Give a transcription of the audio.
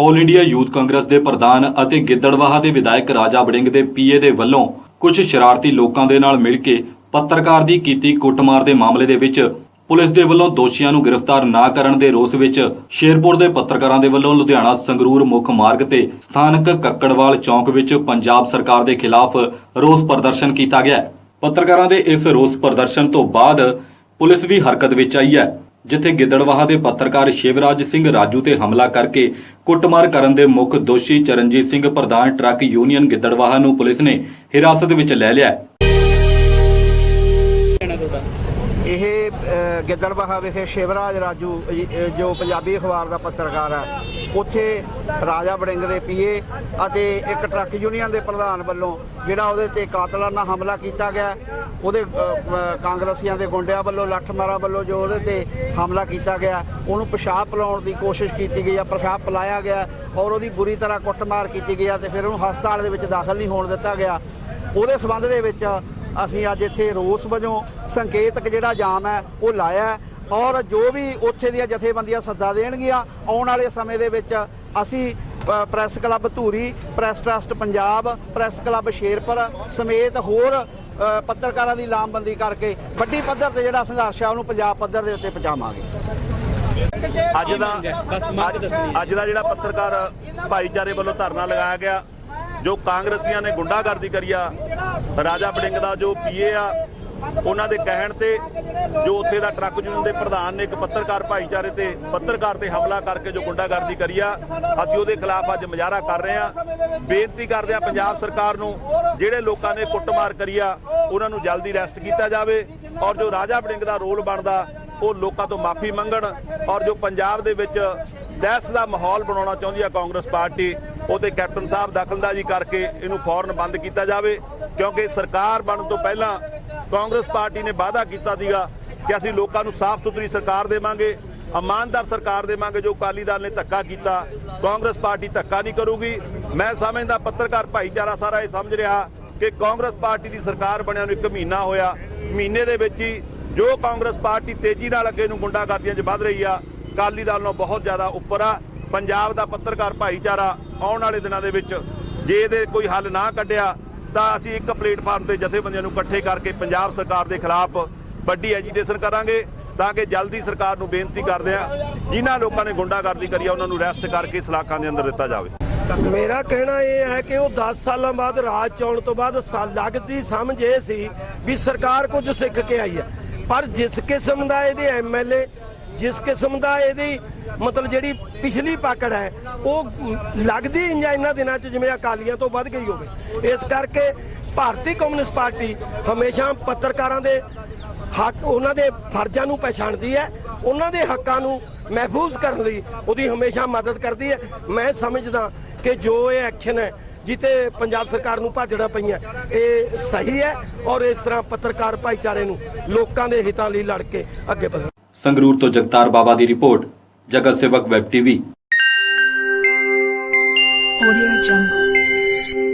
All India youth Congress ਦੇ ਪ੍ਰਧਾਨ ਅਤੇ ਗਿੱਦੜਵਾਹਾ ਦੇ ਵਿਧਾਇਕ ਰਾਜਾ ਵੜਿੰਗ ਦੇ ਪੀਏ ਦੇ ਵੱਲੋਂ ਕੁਝ ਸ਼ਰਾਰਤੀ ਲੋਕਾਂ ਦੇ ਨਾਲ ਮਿਲ ਕੇ ਪੱਤਰਕਾਰ ਦੀ ਕੀਤੀ ਕੁੱਟਮਾਰ ਦੇ ਮਾਮਲੇ ਦੇ ਵਿੱਚ ਪੁਲਿਸ ਦੇ ਵੱਲੋਂ ਦੋਸ਼ੀਆਂ ਨੂੰ ਗ੍ਰਿਫਤਾਰ ਨਾ ਕਰਨ ਦੇ ਰੋਸ ਵਿੱਚ ਸ਼ੇਰਪੁਰ ਦੇ ਪੱਤਰਕਾਰਾਂ ਦੇ ਵੱਲੋਂ ਲੁਧਿਆਣਾ ਸੰਗਰੂਰ ਮੁੱਖ ਮਾਰਗ ਤੇ ਸਥਾਨਕ ਕੱਕੜਵਾਲ ਚੌਂਕ ਵਿੱਚ ਪੰਜਾਬ ਸਰਕਾਰ ਦੇ ਖਿਲਾਫ ਰੋਸ ਪ੍ਰਦਰਸ਼ਨ ਕੀਤਾ ਗਿਆ। ਪੱਤਰਕਾਰਾਂ ਦੇ ਇਸ ਰੋਸ ਪ੍ਰਦਰਸ਼ਨ ਤੋਂ ਬਾਅਦ ਪੁਲਿਸ ਵੀ ਹਰਕਤ ਵਿੱਚ ਆਈ ਹੈ। ਜਿੱਥੇ ਗਿੱਦੜਵਾਹਾ ਦੇ ਪੱਤਰਕਾਰ ਸ਼ਿਵਰਾਜ ਸਿੰਘ ਰਾਜੂ ਤੇ ਹਮਲਾ ਕਰਕੇ ਕੁੱਟਮਾਰ ਕਰਨ ਦੇ ਮੁੱਖ ਦੋਸ਼ੀ ਚਰਨਜੀਤ ਸਿੰਘ ਪ੍ਰਧਾਨ ਟਰੱਕ ਯੂਨੀਅਨ ਗਿੱਦੜਵਾਹਾ ਨੂੰ ਪੁਲਿਸ ਨੇ ਹਿਰਾਸਤ ਵਿੱਚ ਲੈ ਲਿਆ ਹੈ। ਇਹ ਅ, ਗਿੱਦੜਬਾਹਾ ਵਿਖੇ ਸ਼ਿਵਰਾਜ ਰਾਜੂ ਅ, ਅ, ਜੋ ਪੰਜਾਬੀ ਅਖਬਾਰ ਦਾ ਪੱਤਰਕਾਰ ਹੈ ਉੱਥੇ ਰਾਜਾ ਵੜਿੰਗ ਦੇ ਪੀਏ ਅਤੇ ਇੱਕ ਟਰੱਕ ਯੂਨੀਅਨ ਦੇ ਪ੍ਰਧਾਨ ਵੱਲੋਂ ਜਿਹੜਾ ਉਹਦੇ ਤੇ ਕਾਤਲਾਨਾ ਹਮਲਾ ਕੀਤਾ ਗਿਆ, ਉਹਦੇ ਕਾਂਗਰਸੀਆਂ ਦੇ ਗੁੰਡਿਆਂ ਵੱਲੋਂ, ਲੱਠਮਾਰਾਂ ਵੱਲੋਂ ਜੋ ਉਹਦੇ ਤੇ ਹਮਲਾ ਕੀਤਾ ਗਿਆ, ਉਹਨੂੰ ਪਿਸ਼ਾਬ ਪਿਲਾਉਣ ਦੀ ਕੋਸ਼ਿਸ਼ ਕੀਤੀ ਗਈ ਆ, ਪਿਸ਼ਾਬ ਪਿਲਾਇਆ ਗਿਆ ਔਰ ਉਹਦੀ ਬੁਰੀ ਤਰ੍ਹਾਂ ਕੁੱਟਮਾਰ ਕੀਤੀ ਗਈ ਆ ਤੇ ਫਿਰ ਉਹਨੂੰ ਹਸਪਤਾਲ ਦੇ ਵਿੱਚ ਦਾਖਲ ਨਹੀਂ ਹੋਣ ਦਿੱਤਾ ਗਿਆ। ਉਹਦੇ ਸਬੰਧ ਦੇ ਵਿੱਚ ਅਸੀਂ ਅੱਜ ਇੱਥੇ ਰੋਸ ਵਜੋਂ ਸੰਕੇਤਕ ਜਿਹੜਾ ਜਾਮ ਹੈ, ਉਹ ਲਾਇਆ ਔਰ ਜੋ ਵੀ ਉੱਥੇ ਦੀਆਂ ਜਥੇਬੰਦੀਆਂ ਸੱਦਾ ਦੇਣਗੀਆਂ ਆਉਣ ਵਾਲੇ ਸਮੇਂ ਦੇ ਵਿੱਚ ਅਸੀਂ press club Dhuri press trust Punjab press club Sherpur ਸਮੇਤ ਹੋਰ ਪੱਤਰਕਾਰਾਂ ਦੀ ਲਾਮਬੰਦੀ ਕਰਕੇ ਵੱਡੀ ਪੱਧਰ ਤੇ ਜਿਹੜਾ ਸੰਘਰਸ਼ ਹੈ ਉਹਨੂੰ ਪੰਜਾਬ ਪੱਧਰ ਦੇ ਉੱਤੇ ਪਹੁੰਚਾਵਾਂਗੇ। ਅੱਜ ਦਾ ਅੱਜ- ਅੱਜ ਦਾ ਜਿਹੜਾ ਪੱਤਰਕਾਰ ਭਾਈਚਾਰੇ ਵੱਲੋਂ ਧਰਨਾ ਲਗਾਇਆ ਗਿਆ ਜੋ ਕਾਂਗਰਸੀਆਂ ਨੇ ਗੁੰਡਾਗਰਦੀ ਕਰੀ ਆ ਰਾਜਾ ਬੜਿੰਗ ਦਾ ਜੋ ਪੀਏ ਆ ਉਹਨਾਂ ਦੇ ਕਹਿਣ ਤੇ ਜੋ ਉੱਥੇ ਦਾ ਟਰੱਕ ਯੂਨੀਅਨ ਦੇ ਪ੍ਰਧਾਨ ਨੇ ਇੱਕ ਪੱਤਰਕਾਰ ਭਾਈਚਾਰੇ ਤੇ ਪੱਤਰਕਾਰ ਤੇ ਹਮਲਾ ਕਰਕੇ ਜੋ ਗੁੰਡਾਗਰਦੀ ਕਰੀ ਆ, ਅਸੀਂ ਉਹਦੇ ਖਿਲਾਫ ਅੱਜ ਮੁਜ਼ਾਹਰਾ ਕਰ ਰਹੇ ਆ ਬੇਨਤੀ ਕਰਦੇ ਆ ਪੰਜਾਬ ਸਰਕਾਰ ਨੂੰ, ਜਿਹੜੇ ਲੋਕਾਂ ਨੇ ਕੁੱਟਮਾਰ ਕਰੀ ਆ, ਉਹਨਾਂ ਨੂੰ ਜਲਦੀ ਅਰੈਸਟ ਕੀਤਾ ਜਾਵੇ ਔਰ ਜੋ ਰਾਜਾ ਬੜਿੰਗ ਦਾ ਰੋਲ ਬਣਦਾ, ਉਹ ਲੋਕਾਂ ਤੋਂ ਮਾਫੀ ਮੰਗਣ ਔਰ ਜੋ ਪੰਜਾਬ ਦੇ ਵਿੱਚ ਦਹਿਸ਼ਤ ਦਾ ਮਾਹੌਲ ਬਣਾਉਣਾ ਚਾਹੁੰਦੀ ਹੈ ਕਾਂਗਰਸ ਪਾਰਟੀ, ਉਹਦੇ ਕੈਪਟਨ ਸਾਹਿਬ ਦਖਲਦਾਜ਼ੀ ਕਰਕੇ ਇਹਨੂੰ ਫੌਰਨ ਬੰਦ ਕੀਤਾ ਜਾਵੇ, ਕਿਉਂਕਿ ਸਰਕਾਰ ਬਣਨ ਤੋਂ ਪਹਿਲਾਂ ਕਾਂਗਰਸ ਪਾਰਟੀ ਨੇ ਵਾਅਦਾ ਕੀਤਾ ਸੀਗਾ ਕਿ ਅਸੀਂ ਲੋਕਾਂ ਨੂੰ ਸਾਫ਼ ਸੁਥਰੀ ਸਰਕਾਰ ਦੇਵਾਂਗੇ, ਇਮਾਨਦਾਰ ਸਰਕਾਰ ਦੇਵਾਂਗੇ ਜੋ ਅਕਾਲੀ ਦਲ ਨੇ ਧੱਕਾ ਕੀਤਾ। ਕਾਂਗਰਸ ਪਾਰਟੀ ਧੱਕਾ ਨਹੀਂ ਕਰੂਗੀ। ਮੈਂ ਸਮਝਦਾ ਪੱਤਰਕਾਰ ਭਾਈਚਾਰਾ ਸਾਰਾ ਇਹ ਸਮਝ ਰਿਹਾ ਕਿ ਕਾਂਗਰਸ ਪਾਰਟੀ ਦੀ ਸਰਕਾਰ ਬਣਿਆ ਨੂੰ ਇੱਕ ਮਹੀਨਾ ਹੋਇਆ। ਮਹੀਨੇ ਦੇ ਵਿੱਚ ਹੀ ਜੋ ਕਾਂਗਰਸ ਪਾਰਟੀ ਤੇਜ਼ੀ ਨਾਲ ਅੱਗੇ ਨੂੰ ਗੁੰਡਾਗਰਦੀਆਂ 'ਚ ਵੱਧ ਰਹੀ ਆ, ਅਕਾਲੀ ਦਲ ਨਾਲੋਂ ਬਹੁਤ ਜ਼ਿਆਦਾ ਉੱਪਰ ਆ। ਪੰਜਾਬ ਦਾ ਪੱਤਰਕਾਰ ਭਾਈਚਾਰਾ ਆਉਣ ਵਾਲੇ ਦਿਨਾਂ ਦੇ ਵਿੱਚ ਜੇ ਇਹਦੇ ਕੋਈ ਹੱਲ ਨਾ ਕੱਢਿਆ ਤਾਂ ਅਸੀਂ ਇੱਕ ਪਲੇਟਫਾਰਮ ਤੇ ਜਥੇਬੰਦੀਆਂ ਨੂੰ ਇਕੱਠੇ ਕਰਕੇ ਪੰਜਾਬ ਸਰਕਾਰ ਦੇ ਖਿਲਾਫ ਵੱਡੀ ਐਜੀਟੇਸ਼ਨ ਕਰਾਂਗੇ ਤਾਂ ਕਿ ਜਲਦੀ ਸਰਕਾਰ ਨੂੰ ਬੇਨਤੀ ਕਰਦੇ ਆ ਜਿਨ੍ਹਾਂ ਲੋਕਾਂ ਨੇ ਗੁੰਡਾਗਰਦੀ ਕਰੀ ਆ, ਉਹਨਾਂ ਨੂੰ ਅਰੈਸਟ ਕਰਕੇ ਸਲਾਖਾਂ ਦੇ ਅੰਦਰ ਦਿੱਤਾ ਜਾਵੇ। ਮੇਰਾ ਕਹਿਣਾ ਇਹ ਹੈ ਕਿ ਉਹ 10 ਸਾਲਾਂ ਬਾਅਦ ਰਾਜ ਚ ਆਉਣ ਤੋਂ ਬਾਅਦ ਲੱਗਦੀ ਸਮਝ ਇਹ ਸੀ ਵੀ ਸਰਕਾਰ ਕੁਝ ਸਿੱਖ ਕੇ ਆਈ ਹੈ। ਪਰ ਜਿਸ ਕਿਸਮ ਦਾ ਇਹਦੇ ਐਮਐਲਏ ਜਿਸ ਕਿਸਮ ਦਾ ਇਹਦੀ ਮਤਲਬ ਜਿਹੜੀ ਪਿਛਲੀ ਪਾਕੜ ਹੈ, ਉਹ ਲੱਗਦੀ ਇੰਜ ਇਹਨਾਂ ਦਿਨਾਂ 'ਚ ਜਿਵੇਂ ਅਕਾਲੀਆਂ ਤੋਂ ਵੱਧ ਗਈ ਹੋਵੇ। ਇਸ ਕਰਕੇ ਭਾਰਤੀ ਕਮਿਊਨਿਸਟ ਪਾਰਟੀ ਹਮੇਸ਼ਾ ਪੱਤਰਕਾਰਾਂ ਦੇ ਹੱਕ, ਉਹਨਾਂ ਦੇ ਫਰਜ਼ਾਂ ਨੂੰ ਪਛਾਣਦੀ ਹੈ। ਉਹਨਾਂ ਦੇ ਹੱਕਾਂ ਨੂੰ ਮਹਿਫੂਜ਼ ਕਰਨ ਲਈ ਉਹਦੀ ਹਮੇਸ਼ਾ ਮਦਦ ਕਰਦੀ ਹੈ। ਮੈਂ ਸਮਝਦਾ ਕਿ ਜੋ ਇਹ ਐਕਸ਼ਨ ਹੈ ਜਿੱਤੇ ਪੰਜਾਬ ਸਰਕਾਰ ਨੂੰ ਭਾਜੜਾ ਪਈਆਂ। ਇਹ ਸਹੀ ਹੈ ਔਰ ਇਸ ਤਰ੍ਹਾਂ ਪੱਤਰਕਾਰ ਭਾਈਚਾਰੇ ਨੂੰ ਲੋਕਾਂ ਦੇ ਹਿੱਤਾਂ ਲਈ ਲੜ ਕੇ ਅੱਗੇ ਵਧਣਾ। ਸੰਗਰੂਰ ਤੋਂ ਜਗਤਾਰ ਬਾਵਾ ਦੀ ਰਿਪੋਰਟ ਜਗਤ ਸੇਵਕ ਵੈਬ ਟੀਵੀ। Audio Jungle.